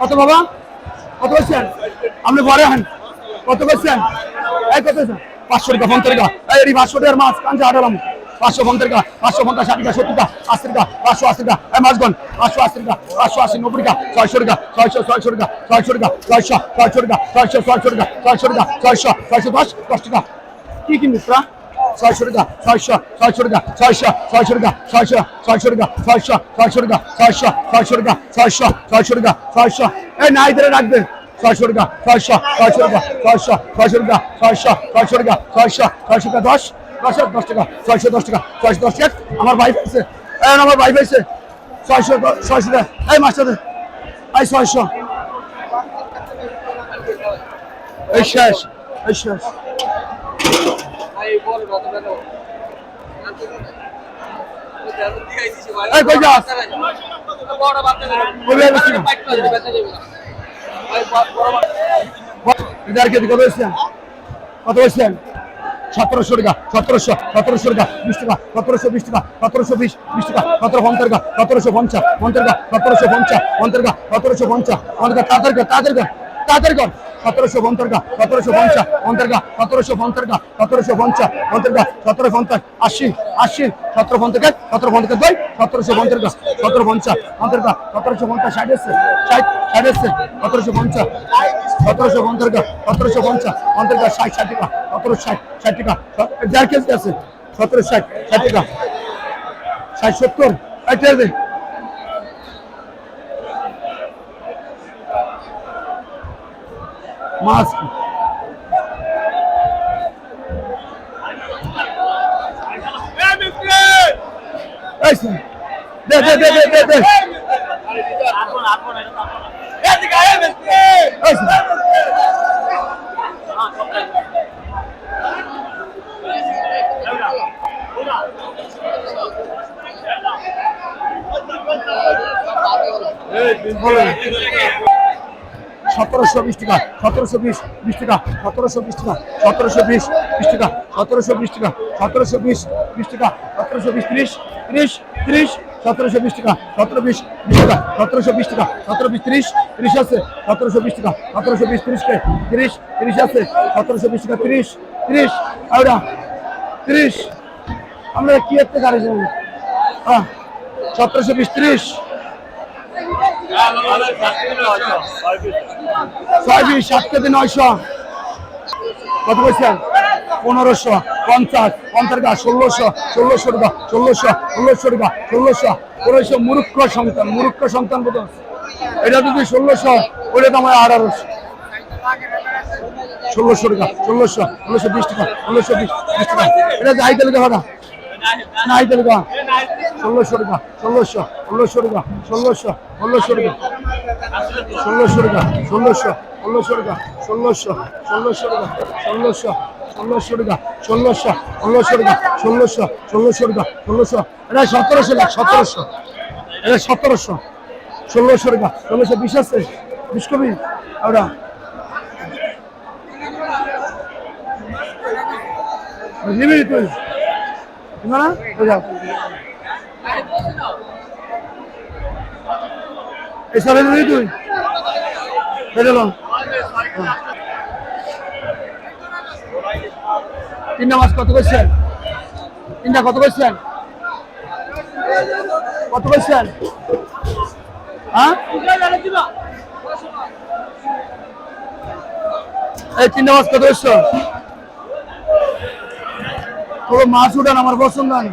কত বাবা? কত বলছেন আপনি বড় হন। কত বলছেন এই কত? পাঁচশো টাকা, পঞ্চাশ টাকা। এই পাঁচশো টাকার মাছ কাঞ্চা আটালাম পাঁচশো, পঞ্চাশ টাকা, পাঁচশো, পঞ্চাশ, ষাট টাকা, সত্তর টাকা, আশি টাকা, পাঁচশো, আশি টাকা। এই মাছগন পাঁচশো, আশি টাকা, পাঁচশো, আশি, নব্বই টাকা, ছয়শো টাকা, ছয়শো ছয়শো টাকা ছয়শো টাকা, ছয়শো ছয়শো টাকা, ছয়শো ছয়শো টাকা ছয়শো টাকা, ছয়শো ছয়শো দশ দশ টাকা। কি কি মিত্রা ছয়শো টাকা ছয়শো ছয়শো টাকা ছয়শো ছয়শো টাকা ছয়শো ছয়শো টাকা ছয়শো ছয়শো টাকা ছয়শো ছয়শো টাকা ছয়শো ছয়শো টাকা ছয়শো এই নাই ধরে রাখবেন ছয়শো টাকা ছয়শো ছয়শো টাকা ছয়শো ছয়শো টাকা ছয়শো ছয়শো টাকা ছয়শো ছয়শো টাকা দশ দশ দশ টাকা ছয়শো দশ টাকা ছয়শো দশ টাকা আমার বাইক আছে এই আমার বাইক আছে ছয়শো দ- ছয়শো টাকা এই মাস্টার এই ছয়শো এই শেষ এই শেষ কত বলছেন সতেরোশো টাকা, সতেরোশো সতেরোশো টাকা, বিশ টাকা, সতেরোশো, বিশ টাকা, সতেরোশো, বিশ বিশ টাকা, সতেরো, পঞ্চাশ টাকা, সতেরোশো, পঞ্চাশ পঞ্চাশ টাকা, সতেরোশো, পঞ্চাশ কর কর, তাড়াতাড়ি কর। সতেরোশো পঞ্চাশ সতেরোশো পঞ্চাশ পঞ্চাশ, সতেরোশো পঞ্চাশ সতেরোশো পঞ্চাশ পঞ্চাশ, সতেরো পঞ্চাশ, আশি আশি, সতেরো পঞ্চাশ সতেরো পঞ্চাশ, দুই, সতেরোশো পঞ্চাশ, সতেরো পঞ্চাশ পঞ্চাশ, সতেরোশো পঞ্চাশ, ষাট এসছে, ষাট ষাট এসছে, সতেরোশো পঞ্চাশ সতেরোশো পঞ্চাশ সতেরোশো পঞ্চাশ পঞ্চাশ, ষাট ষাট টাকা, সতেরো, ষাট ষাট টাকা দেড় কেজি আছে, সতেরো, ষাট ষাট টাকা, ষাট, সত্তর এটা মাছ। দে দে দে দে দে শোন। সতেরোশো বিশ টাকা সতেরোশো বিশ বিশ টাকা সতেরোশো বিশ টাকা সতেরোশো বিশ বিশ টাকা সতেরোশো বিশ টাকা সতেরোশো বিশ বিশ টাকা সতেরোশো বিশ ত্রিশ ত্রিশ ত্রিশ সতেরোশো বিশ টাকা সতেরো বিশ বিশ টাকা সতেরোশো বিশ টাকা সতেরো বিশ ত্রিশ ত্রিশ আছে সতেরোশো বিশ টাকা সতেরোশো বিশ ত্রিশকে ত্রিশ ত্রিশ আছে সতেরোশো বিশ টাকা ত্রিশ ত্রিশ আউডা ত্রিশ আমরা কি একটা গাড়ি যাব হ্যাঁ সতেরোশো বিশ ত্রিশ ছয় বিশ সাত কেজি নয়শো। কত বলছেন পনেরোশো, পঞ্চাশ পঞ্চাশ টাকা, ষোলোশো ষোলোশো টাকা, ষোলোশো ষোলোশো টাকা, ষোলোশো। ষোলোশো মূর্খ সন্তান মূর্খ সন্তান বোধ এটা যদি ষোলোশো, ওইটা তো আমার আঠারোশো। ষোলোশো টাকা, ষোলোশো ষোলোশো বিশ টাকা, ষোলোশো বিশ টাকা। এটা যাই তাহলে দেখো না নাই তাহলে ষোলোশো টাকা ষোলোশো ষোলোশো টাকা ষোলোশো ষোলোশো টাকা ষোলোশো টাকা ষোলোশো ষোলোশো টাকা ষোলোশো ষোলোশো টাকা ষোলোশো ষোলোশো টাকা ষোলোশো ষোলোশো টাকা ষোলোশো ষোলোশো টাকা ষোলোশো এটা সতেরোশো টাকা সতেরোশো এটা সতেরোশো ষোলোশো টাকা ষোলোশো বিশ আছে ওটা নিবি তুই না এই নিবি তুই। বেরোলো তিনটা মাছ কত করছেন? তিনটা কত করছেন? কত করছেন? হ্যাঁ? এই তিনটা মাছ কত করছ? পুরো মাছ উঠান আমার পছন্দ না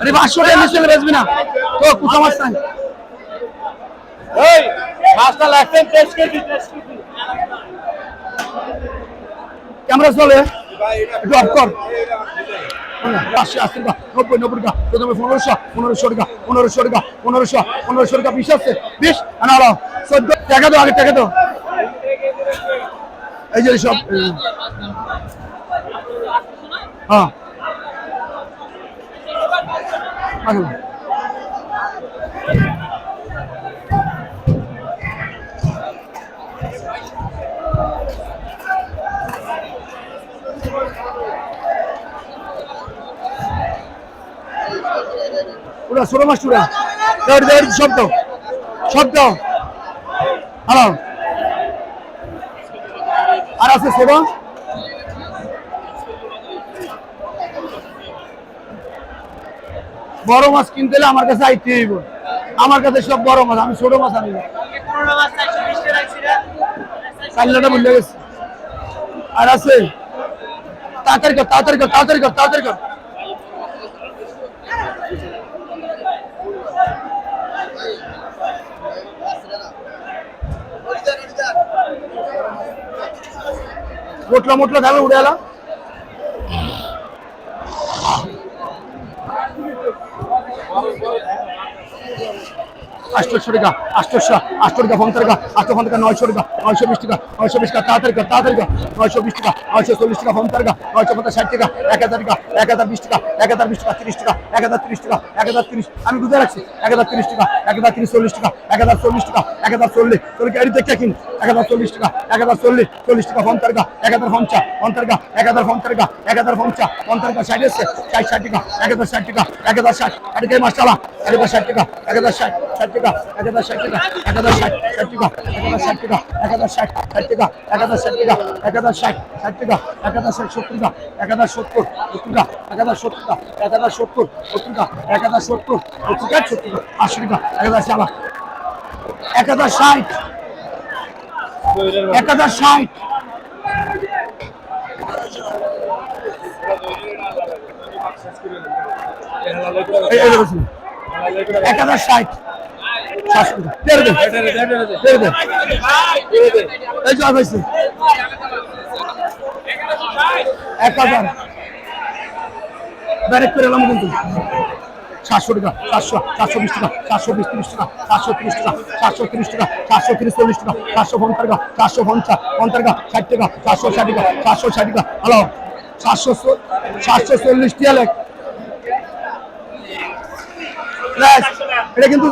আরে পাঁচশো টাকা নিচে বেচবি না। তো কুচা মাছ নাই। এই মাছটা লাগছেন টেস্ট টেস্ট কেজি ক্যামেরা চলে। একটু অফ কর। পাঁচশো আশি টাকা নব্বই নব্বই টাকা। প্রথমে পনেরোশো পনেরোশো টাকা পনেরোশো টাকা পনেরোশো পনেরোশো টাকা বিশ আছে। বিশ আনালো চোদ্দ টাকা তো আগে টাকা তো এই যে সব হ্যাঁ। বল। ওরা ষোলো মাস চূড়া দেওয়ার দেওয়ার শব্দ। শব্দ। হ্যালো। আর আছে ষোলো বড় মাছ কিনতে হলে আমার কাছে আইতে হইব। আমার কাছে সব বড় মাছ, আমি ছোট মাছ আনি কাল্লাটা ভুলে গেছি। আর আছে? তাড়াতাড়ি কর তাড়াতাড়ি কর তাড়াতাড়ি কর তাড়াতাড়ি কর। মোটলা মোটলা ধাবে উড়ে এলা। আষ্টশো টাকা আষ্টশো আটশো টাকা পঞ্চাশ টাকা আটশো পঞ্চাশ টাকা নয়শো টাকা নয়শো বিশ টাকা নয়শো বিশ টাকা তাড়াতাড়ি তাড়াতাড়ি নয়শো বিশ টাকা নয়শো চল্লিশ টাকা পঞ্চাশ টাকা নয়শো পঞ্চাশ ষাট টাকা এক হাজার টাকা এক হাজার বিশ টাকা এক হাজার বিশ টাকা তিরিশ টাকা এক হাজার তিরিশ টাকা এক হাজার তিরিশ আমি বুঝে রাখছি এক হাজার তিরিশ টাকা এক হাজার তিরিশ চল্লিশ টাকা এক হাজার চল্লিশ টাকা এক হাজার চল্লিশ তোর গাড়ি দেখে কিন এক হাজার চল্লিশ টাকা এক হাজার চল্লিশ চল্লিশ টাকা পঞ্চাশ টাকা এক হাজার পঞ্চাশ পঞ্চাশ টাকা এক হাজার পঞ্চাশ টাকা এক হাজার পঞ্চাশ পঞ্চাশ টাকা ষাট এসছে ষাট ষাট টাকা এক হাজার ষাট টাকা এক হাজার ষাট টাকা এক হাজার ষাট টাকা এক হাজার ষাট টাকা এক হাজার ষাট ষাট টাকা এক হাজার ষাট টাকা এক হাজার ষাট ষাট টাকা এক হাজার ষাট টাকা এক হাজার ষাট ষাট টাকা এক হাজার ষাট সত্তর টাকা এক হাজার সত্তর সত্তর টাকা এক হাজার সত্তর টাকা এক হাজার সত্তর সত্তর টাকা এক হাজার সত্তর সত্তর টাকা সত্তর টাকা আশি টাকা এক হাজার চালা এক হাজার ষাট সাতশো টাকা চারশো চারশো বিশ টাকা চারশো বিশ তিরিশ টাকা চারশো তিরিশ টাকা চারশো তিরিশ টাকা চারশো তিরিশ চল্লিশ টাকা চারশো পঞ্চাশ টাকা চারশো পঞ্চাশ পঞ্চাশ টাকা ষাট টাকা চারশো ষাট টাকা চারশো ষাট টাকা হ্যালো চারশো চারশো চল্লিশ টিয়া লেখ এটা কিন্তু